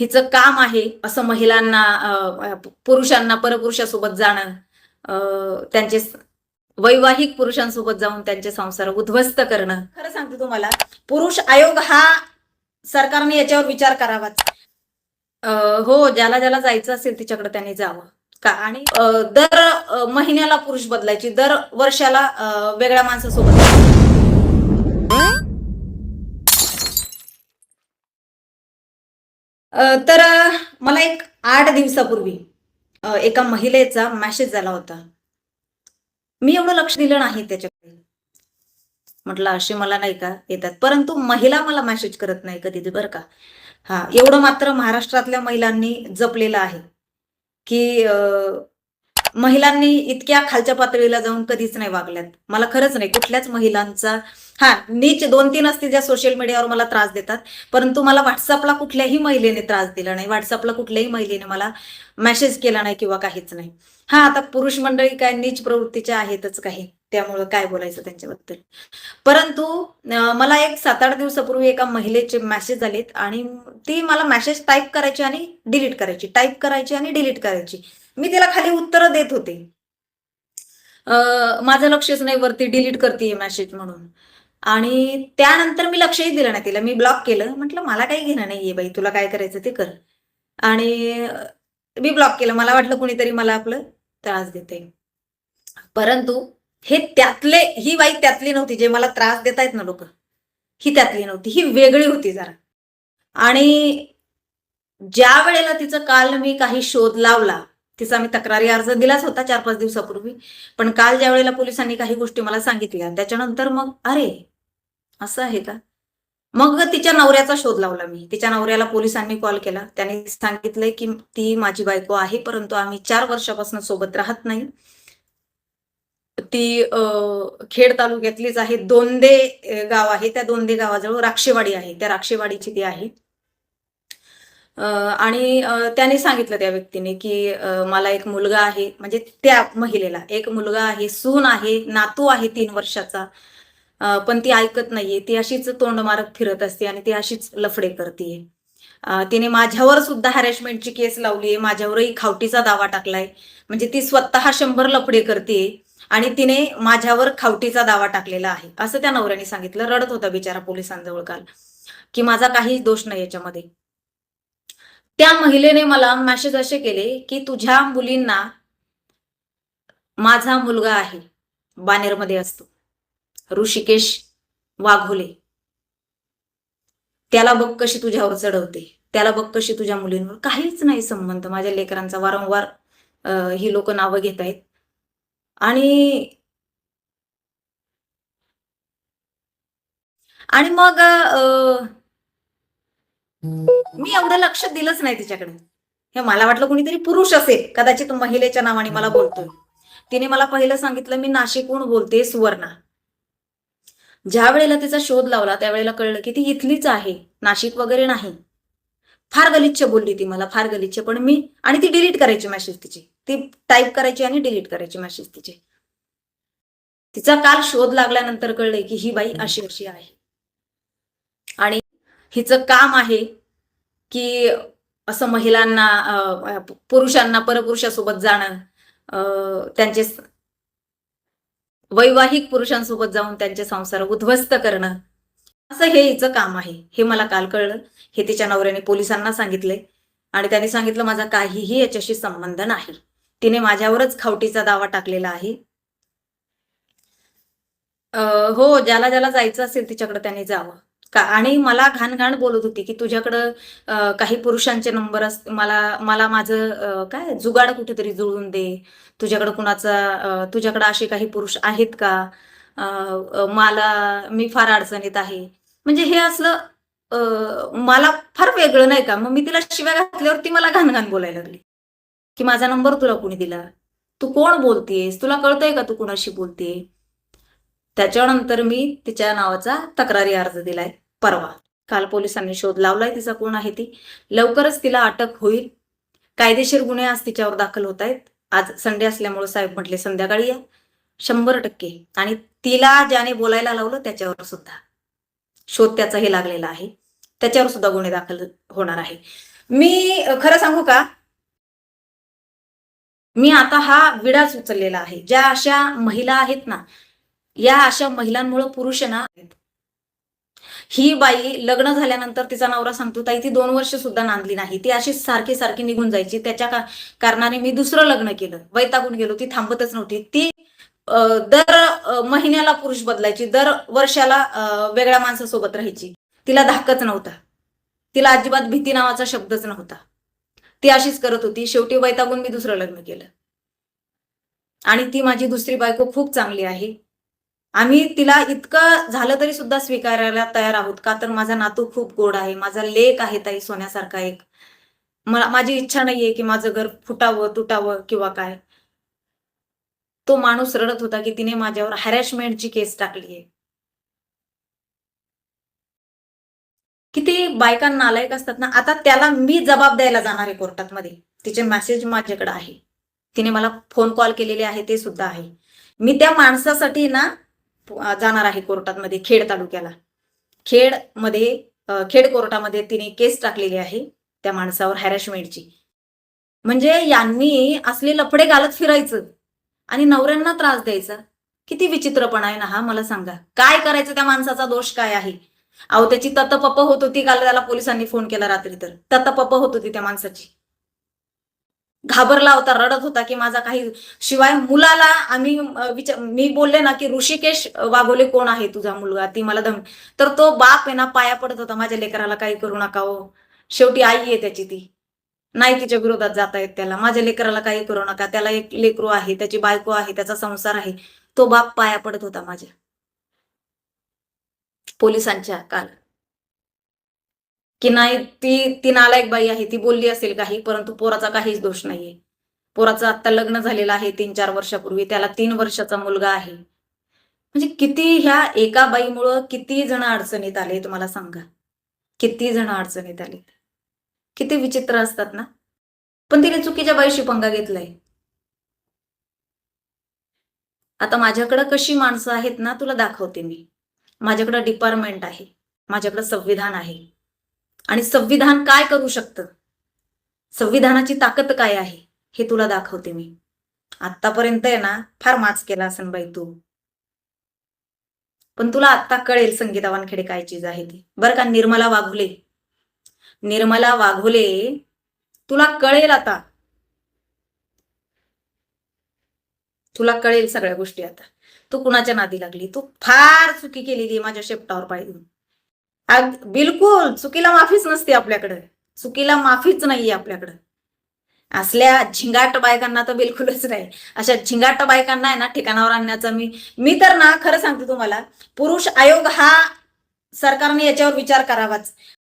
हिचं काम आहे असं महिलांना पुरुषांना परपुरुषासोबत जाणं त्यांचे वैवाहिक पुरुषांसोबत जाऊन त्यांचे संसार उद्ध्वस्त करणं. खरं सांगते तुम्हाला पुरुष आयोग हा सरकारने याच्यावर विचार करावाच. हो ज्याला ज्याला जायचं असेल तिच्याकडे त्यांनी जावं. का आणि दर महिन्याला पुरुष बदलायची दर वर्षाला वेगळ्या माणसासोबत जायचं. अ, तर मला एक आठ दिवसापूर्वी एका महिलेचा मेसेज झाला होता. मी एवढं लक्ष दिलं नाही त्याच्याकडे. म्हटलं असे मला नाही का येतात. परंतु महिला मला मेसेज करत नाही कधी बरं का. हा एवढं मात्र महाराष्ट्रातल्या महिलांनी जपलेलं आहे. की महिलांनी इतक्या खालच्या पातळीला जाऊन कधीच नाही वागल्यात. मला खरंच नाही कुठल्याच महिलांचा हा नीच दोन तीन असतील ज्या सोशल मीडियावर मला त्रास देतात. परंतु मला व्हॉट्सअपला कुठल्याही महिलेने त्रास दिला नाही. व्हॉट्सअपला कुठल्याही महिलेने मला मेसेज केला नाही किंवा काहीच नाही. हा आता पुरुष मंडळी काय नीच प्रवृत्तीच्या आहेतच काही. त्यामुळं काय बोलायचं त्यांच्याबद्दल? परंतु मला एक सात आठ दिवसापूर्वी एका महिलेचे मेसेज आलेत आणि ती मला मेसेज टाईप करायची आणि डिलीट करायची. टाईप करायची आणि डिलीट करायची. मी तिला खाली उत्तरं देत होते. माझं लक्षच नाही वरती डिलीट करते मेसेज म्हणून. आणि त्यानंतर मी लक्षही दिलं नाही तिला. मी ब्लॉक केलं. म्हटलं मला काही घेणं नाहीये बाई. तुला काय करायचं ते कर. आणि मी ब्लॉक केलं. मला वाटलं कुणीतरी मला आपलं त्रास देते परंतु हे त्यातले ही बाई त्यातली नव्हती. जे मला त्रास देत आहेत ना लोक ही त्यातली नव्हती. ही वेगळी होती जरा. आणि ज्या वेळेला तिचं काल मी काही शोध लावला तिचा मी तक्रारी अर्ज दिलाच होता चार पाच दिवसापूर्वी. पण काल ज्या वेळेला पोलिसांनी काही गोष्टी मला सांगितल्या त्याच्यानंतर मग अरे असं आहे का? मग तिच्या नवऱ्याचा शोध लावला मी. तिच्या नवऱ्याला पोलिसांनी कॉल केला. त्याने सांगितलंय की ती माझी बायको आहे परंतु आम्ही चार वर्षापासून सोबत राहत नाही. ती खेड तालुक्यातलीच आहे. दोंदे गाव आहे. त्या दोंदे गावाजवळ राक्षेवाडी आहे. त्या राक्षेवाडीची ती आहे. आणि त्याने सांगितलं त्या व्यक्तीने की मला एक मुलगा आहे. म्हणजे त्या महिलेला. एक मुलगा आहे सून आहे नातू आहे तीन वर्षाचा. पण ती ऐकत नाहीये. ती अशीच तोंड मारत फिरत असते आणि ती अशीच लफडे करते तिने माझ्यावर सुद्धा हॅरेसमेंटची केस लावली आहे माझ्यावरही खावटीचा दावा टाकलाय. म्हणजे ती स्वतः शंभर लफडे करते आणि तिने माझ्यावर खावटीचा दावा टाकलेला आहे. असं त्या नवऱ्याने सांगितलं. रडत होता बिचारा पोलिसांजवळ काल. की माझा काहीच दोष नाही याच्यामध्ये. त्या महिलेने मला मॅसेज असे केले की तुझ्या मुलींना माझा मुलगा आहे. बानेरमध्ये असतो. ऋषिकेश वाघोले. त्याला बघ कशी तुझ्यावर चढवते. त्याला बघ कशी तुझ्या मुलींवर. काहीच नाही संबंध. माझ्या लेकरांचा वारंवार ही लोक नावं घेत आहेत. आणि आणि मग मी एवढं लक्ष दिलंच नाही तिच्याकडे. हे मला वाटलं कुणीतरी पुरुष असेल. कदाचित महिलेच्या नावाने मला बोलतोय. तिने मला पहिलं सांगितलं मी नाशिकहून बोलते सुवर्णा. ज्या वेळेला तिचा शोध लावला त्यावेळेला कळलं की ती इथलीच आहे नाशिक वगैरे नाही. फार गलिच्छ बोलली ती मला फार गलिच्छ. पण मी आणि ती डिलीट करायची मेसेज तिची. ती टाईप करायची आणि डिलीट करायची मेसेज तिची. तिचा काल शोध लागल्यानंतर कळलंय की ही बाई अशी अशी आहे. आणि हिचं काम आहे की असं महिलांना पुरुषांना परपुरुषासोबत जाणं त्यांचे वैवाहिक पुरुषांसोबत जाऊन त्यांचे संसार उद्ध्वस्त करणं असं हे हिचं काम आहे. हे मला काल कळलं. हे तिच्या नवऱ्याने पोलिसांना सांगितले आणि त्यांनी सांगितलं माझा काहीही याच्याशी संबंध नाही. तिने माझ्यावरच खावटीचा दावा टाकलेला आहे. हो ज्याला ज्याला जायचं असेल तिच्याकडे त्याने जावं. का? आणि मला घाण घाण बोलत होती की तुझ्याकडं काही पुरुषांचे नंबर अस मला मला माझं काय जुगाड कुठेतरी जुळून दे. तुझ्याकडं कुणाचा तुझ्याकडं असे काही पुरुष आहेत का? मला मी फार अडचणीत आहे. म्हणजे हे असलं मला फार वेगळं नाही का? मग मी तिला शिव्या घातल्यावर ती मला घाण घाण बोलायला लागली. की माझा नंबर तुला कुणी दिला? तू कोण बोलतेस? तुला कळतंय का तू कुणाशी बोलते त्याच्यानंतर मी तिच्या नावाचा तक्रारी अर्ज दिलाय. परवा. काल पोलिसांनी शोध लावलाय तिचा कोण आहे ती. लवकरच तिला अटक होईल. कायदेशीर गुन्हे आज तिच्यावर दाखल होत आहेत आज संडे असल्यामुळे साहेब म्हटले संध्याकाळी या. शंभर टक्के. आणि तिला ज्याने बोलायला लावलं त्याच्यावर सुद्धा. शोध त्याचाही लागलेला आहे. त्याच्यावर सुद्धा गुन्हे दाखल होणार आहे. मी खरं सांगू का? मी आता हा विडाच उचललेला आहे. ज्या अशा महिला आहेत ना या अशा महिलांमुळे पुरुष ना ही बाई लग्न झाल्यानंतर तिचा नवरा सांगतो ताई ती दोन वर्ष सुद्धा नांदली नाही. ती अशी सारखी सारखी निघून जायची. त्याच्या का- कारणाने मी दुसरं लग्न केलं. वैतागून गेलो. ती थांबतच नव्हती. ती दर महिन्याला पुरुष बदलायची. दर वर्षाला वेगळ्या माणसासोबत राहायची. तिला धाकच नव्हता. तिला अजिबात भीती नावाचा शब्दच नव्हता. ती अशीच करत होती. शेवटी वैतागून मी दुसरं लग्न केलं. आणि ती माझी दुसरी बायको खूप चांगली आहे. आम्ही तिला इतकं झालं तरी सुद्धा स्वीकारायला तयार आहोत का? तर माझा नातू खूप गोड आहे. माझा लेख आहे ताई सोन्यासारखा एक. मला माझी इच्छा नाहीये की माझं घर फुटावं तुटावं किंवा काय. तो माणूस रडत होता की तिने माझ्यावर हॅरॅशमेंटची केस टाकली आहे किती बायकांना नालायक असतात ना आता त्याला मी जबाब द्यायला जाणार आहे कोर्टात मध्ये तिचे मेसेज माझ्याकडे आहे. तिने मला फोन कॉल केलेले आहे ते सुद्धा आहे. मी त्या माणसासाठी ना जाणार आहे कोर्टात मध्ये खेड तालुक्याला. खेडमध्ये खेड कोर्टामध्ये तिने केस टाकलेली आहे त्या माणसावर हॅरॅशमेंटची म्हणजे यांनी असले लफडे घालत फिरायचं आणि नवऱ्यांना त्रास द्यायचा. किती विचित्रपणा आहे ना हा मला सांगा. काय करायचं त्या माणसाचा दोष काय आहे? अहो त्याची ततपप होत होती काल त्याला पोलिसांनी फोन केला रात्री तर. ततपप होत होती त्या माणसाची. घाबरला होता रडत होता की माझा काही शिवाय मुलाला आम्ही विचार मी बोलले ना की ऋषिकेश वाघोले कोण आहे तुझा मुलगा? ती मला धम तर तो बाप आहे ना पाया पडत होता माझ्या लेकराला काही करू नका हो. शेवटी आई आहे त्याची ती. नाही तिच्या विरोधात जाता येत त्याला. माझ्या लेकराला काही करू नका. त्याला एक लेकरू आहे त्याची बायको आहे त्याचा संसार आहे. तो बाप पाया पडत होता माझ्या. पोलिसांच्या काल की नाही ती ती नालायक बाई आहे ती बोलली असेल काही परंतु पोराचा काहीच दोष नाहीये. पोराचं आता लग्न झालेलं आहे तीन चार वर्षापूर्वी त्याला तीन वर्षाचा मुलगा आहे. म्हणजे किती ह्या एका बाईमुळं किती जण अडचणीत आले तुम्हाला सांगा. किती जण अडचणीत आले. किती विचित्र असतात ना. पण तिने चुकीच्या बाईशी पंगा घेतलाय. आता माझ्याकडं कशी माणसं आहेत ना तुला दाखवते मी. माझ्याकडं डिपार्टमेंट आहे. माझ्याकडं संविधान आहे. आणि संविधान काय करू शकतं? संविधानाची ताकद काय आहे? हे तुला दाखवते मी. आतापर्यंत आहे ना फार माच केला असन बाई तू. पण तुला आत्ता कळेल संगीता वानखेडे काय चीज आहे ती. बरं का निर्मला वाघुले. निर्मला वाघुले तुला कळेल आता. तुला कळेल सगळ्या गोष्टी आता. तू कुणाच्या नादी लागली? तू फार चुकी केलेली माझ्या शेपटावर पाय देऊन बिलकुल चुकीला माफीच नसते आपल्याकडे. चुकीला माफीच नाहीये आपल्याकडे. असल्या झिंगाट बायकांना तर बिलकुलच नाही. अशा झिंगाट बायकांना आहे ना ठिकाणावर आणण्याचा मी मी तर ना खरं सांगते तुम्हाला पुरुष आयोग हा सरकारने याच्यावर विचार करावाच.